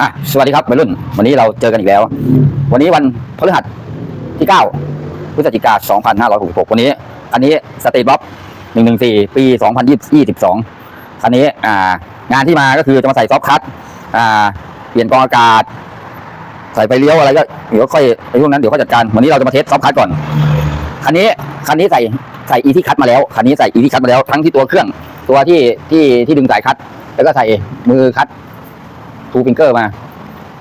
อะสวัสดีครับวัยรุ่น วันนี้เราเจอกันอีกแล้ว วันนี้วันพฤหัสที่9พฤศจิกา2566วันนี้ อันนี้สเตรีทบ็อก114 ปี 2022คันนี้อ่างานที่มาก็คือจะมาใส่ซอฟต์คัทอ่าเปลี่ยนกรองอากาศ ใส่ไฟเลี้ยวอะไรก็เดี๋ยวค่อยในช่วงนั้นเดี๋ยวเขาจัดการ วันนี้เราจะมาเทสซอฟคัทก่อนคันนี้คันนี้ใส่ใส่อีที่คัทมาแล้วคันนี้ใส่อีที่คัทมาแล้วทั้งที่ตัวเครื่องตัวที่ที่ที่ดึงสายคัทแล้วก็ใส่มือคัท ทูฟิงเกอร์มา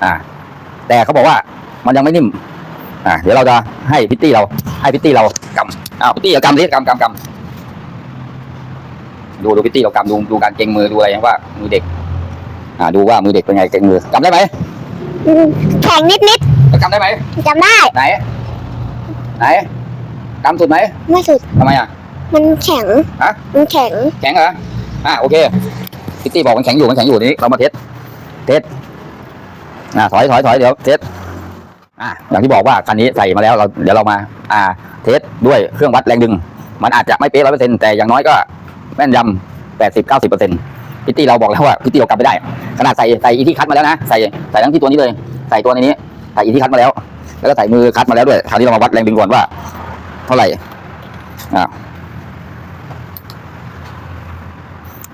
อ่า แต่เขาบอกว่ามันยังไม่นิ่ม อ่า เดี๋ยวเราจะให้พิตตี้เรา ให้พิตตี้เรากำอ้าวพิตตี้เรากำดิกำกำกำดูดูพิตตี้เรากำดูดูการเก่งมือดูอะไรว่ามือเด็ก อ่า ดูว่ามือเด็กเป็นไงเก่งมือกำได้ไหมอืมแข็งนิดนิดกำได้ไหมๆจำได้ไหน ไหนกำสุดไหมไม่สุดทำไมอะมันแข็งฮะมันแข็ง แข็งเหรออ่าโอเคพิตตี้บอกมันแข็งอยู่มันแข็งอยู่นี้เรามาเทส เทสอ่าถอยถอยถอยเดี๋ยวเทสอ่าอย่างที่บอกว่าคันนี้ใส่มาแล้วเราเดี๋ยวเรามา อ่า เทสด้วยเครื่องวัดแรงดึง มันอาจจะไม่เป๊ะร้อยเปอร์เซ็นต์แต่อย่างน้อยก็แม่นยำแปดสิบเก้าสิบเปอร์เซ็นต์พิตตี้เราบอกแล้วว่าพิตตี้เรากลับไม่ได้ ขนาดใส่ใส่อีที่คัดมาแล้วนะใส่ใส่ทั้งที่ตัวนี้เลย ใส่ตัวในนี้ใส่อีที่คัดมาแล้ว แล้วก็ใส่มือคัดมาแล้วด้วยคราวนี้เรามาวัดแรงดึงก่อนว่า เท่าไหร่อ่า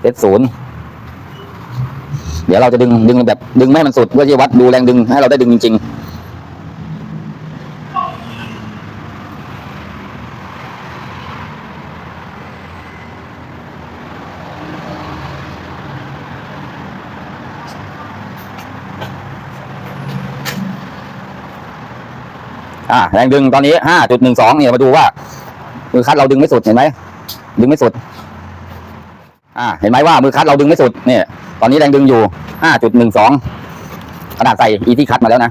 เทสศูนย์ เดี๋ยวเราจะดึงดึงแบบดึงไม่ให้มันสุดเพื่อที่จะวัดดูแรงดึงให้เราได้ดึงจริงๆอ่าแรงดึงตอนนี้ห้าจุดหนึ่งสองเนี่ยมาดูว่ามือคัดเราดึงไม่สุดเห็นไหมดึงไม่สุด อ่า เห็นไหมว่ามือคัดเราดึงไม่สุดเนี่ย ตอนนี้แรงดึงอยู่ห้าจุดหนึ่งสองขนาดใส่อีที่คัดมาแล้วนะ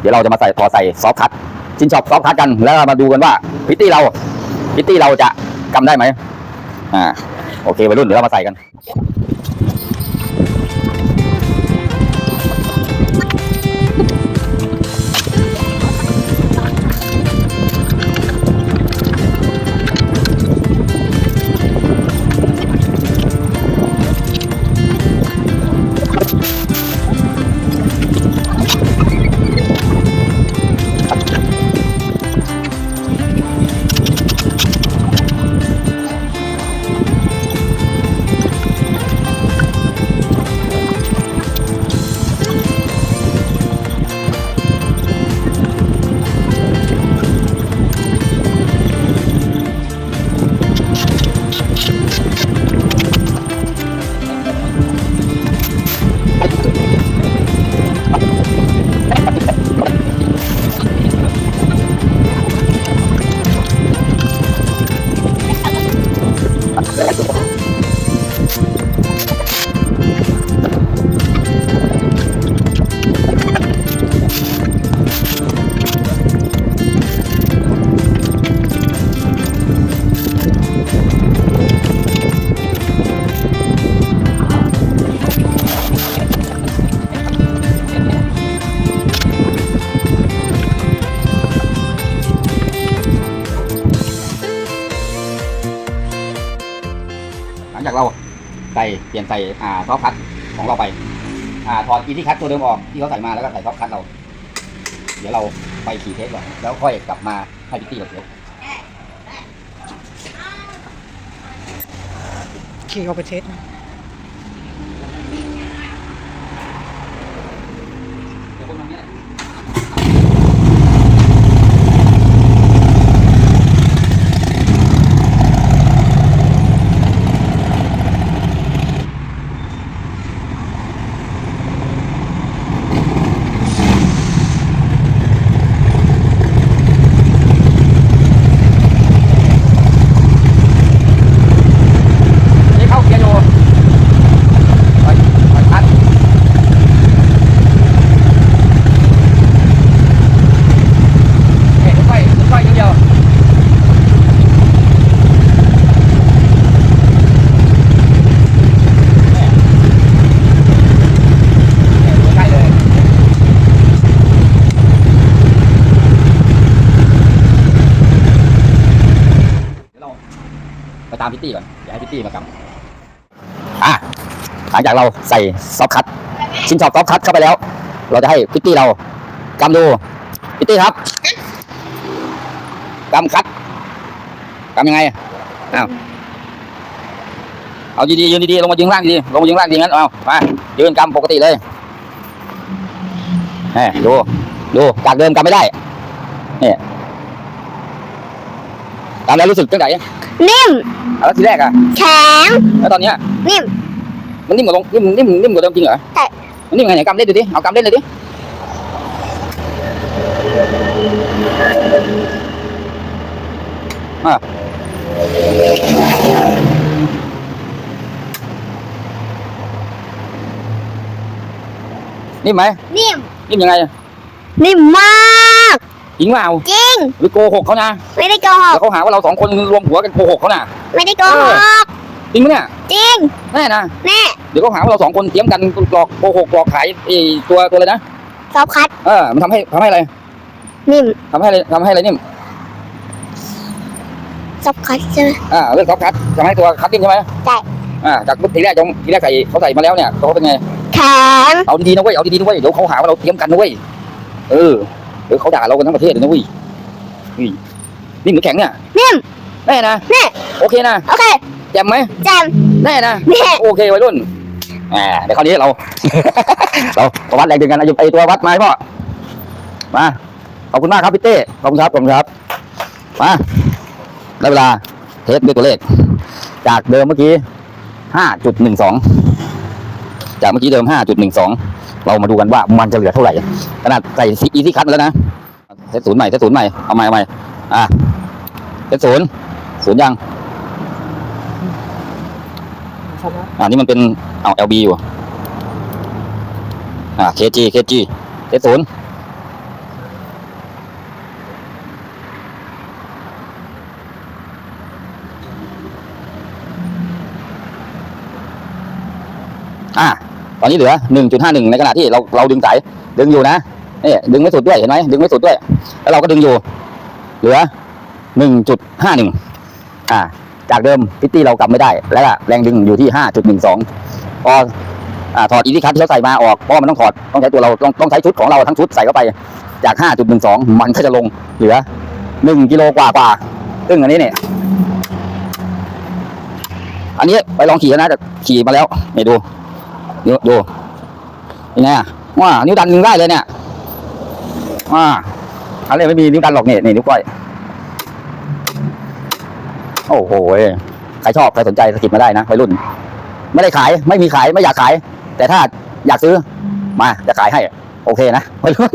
เดี๋ยวเราจะมาใส่พอใส่ซอฟคัดชินช็อปซอฟคัดกัน แล้วมาดูกันว่าพิตตี้เราพิตตี้เราจะกำได้ไหมอ่า โอเควัยรุ่นเดี๋ยวเรามาใส่กัน ส่เปลี่ยนใส่อ่าซอฟคัดของเราไป อ่าถอดอีที่คัดตัวเดิมออกที่เขาใส่มาแล้วก็ใส่ซอฟคัดเรา เดี๋ยวเราไปขี่เทสก่อนแล้วค่อยกลับมาให้พิตตี้เราเทสขี่เอาไปเทสเดี๋ยวคนทำเนี้ยนี่เข้าเกียร์โยถอยถอยคัด เห็นค่อยค่อยเดียวใช่เลยเดี๋ยวเราไปตามพิตตี้ก่อนอย่าให้พิตตี้มากำอะหลังจากเราใส่ซอฟคัตชิ้นช็อปซอฟคัตเข้าไปแล้ว เราจะให้พิตตี้เรากำดูพิตตี้ครับกำคัดกำยังไงอ้าวเอาดีๆยืนดีๆลงมายืนล่างดีๆลงมายืนล่างดีงั้นเอามายืนกำปกติเลยแหมดูดูจากเดิมกำไม่ได้เนี่ยกำแล้วรู้สึกจังไห นนิ่มแล้วทีแรกอะแข็งแล้วตอนเนี้ยนิ่มมันนิ่มกว่าลงนิ่มนิ่มนิ่มกว่าเดิมจริงเหรอใช่มันนิ่มไงไหนกำเล่นดูดิเอากำเล่นเลยดิอะนิ่มไหมนิ่มนิ่มยังไง นิ่มมาก จริงเปล่าจริงหรือโกหกเขานะไม่ได้โกหแล้กวเขาหาว่าเราสองคนรวมหัวกันโกหกเขาน่ะไม่ได้โกหกจริงไหมเนี่ยจริงแน่นะแน่เดี๋ยวเขาหาว่าเราสองคนเตรียมกันหลอกโกหกหลอกขายไอ้ตัวตัวเลยนะซอฟคัดเออมันทำให้ทำให้อะไรนิ่มทำให้อะไรทำให้อะไรนิ่มซอฟคัดใช่ไหมอ่าเรื่องซอฟต์คัททำให้ตัวคัทนิ่มใช่ไหมใช่อ่าจากทีแรกยังทีแรกใส่เขาใส่มาแล้วเนี่ยเขาเป็นไงแข็งเอาดีๆนะเว้ยเอาดีๆนะเว้ยเดี๋ยวเขาหาว่าเราเตรียมกันนะเว้ยเออ เดี๋ยวเขาด่าเรากันทั้งประเทศเลยนะเว้ยอุ้ยนิ่มหรือแข็งเนี่ยนิ่มแน่นะแน่โอเคนะโอเคแจ่มไหมแจมแน่นะแน่โอเควัยรุ่นอ่าเดี๋ยวคราวนี้เรา เรามาวัดแรงดึงกันนะหยิบไอ้ตัววัดมาให้พ่อมาขอบคุณมากครับพี่เต้ขอบคุณครับขอบคุณครับมาได้เวลาเทสด้วยตัวเลข จากเดิมเมื่อกี้ห้าจุดหนึ่งสองจากเมื่อกี้เดิมห้าจุดหนึ่งสองเรามาดูกันว่ามันจะเหลือเท่าไหร่ขนาดใส่อีซี่คัทมาแล้วนะเซตศูนย์ใหม่เซตศูนย์ใหม่เอาใหม่เอาใหม่อะเซตศูนย์ศูนย์ยังอ่านี่มันเป็นเอา LB อยู่อ่า KG KG เจ็ดศูนย์อ่าตอนนี้เหลือ 1.51 ในขณะที่เราเราดึงสายดึงอยู่นะ นี่ดึงไม่สุดด้วยเห็นไหมดึงไม่สุดด้วย แล้วเราก็ดึงอยู่ เหลือ1.51อ่า จากเดิมพิตตี้เรากลับไม่ได้ แล้วแรงดึงอยู่ที่5.12พออ่าถอดอีซี่คัทที่เขาใส่มาออกเพราะมันต้องถอดต้องใช้ตัวเราต้องต้องใช้ชุดของเราทั้งชุดใส่เข้าไปจาก5.12มันก็จะลงเหลือ1กิโลกว่ากว่าซึ่งอันนี้เนี่ยอันนี้ไปลองขี่นะแต่ขี่มาแล้วนี่ดูดูดูยังไงอะว้านิ้วดันยังได้เลยเนี่ย ว่าอะไรไม่มีนิ้วดันหรอกเนี่ยนี่นิ้วก้อย โอ้โหใครชอบใครสนใจสกิปมาได้นะวัยรุ่น ไม่ได้ขายไม่มีขายไม่อยากขาย แต่ถ้าอยากซื้อมาจะขายให้ โอเคนะวัยรุ่น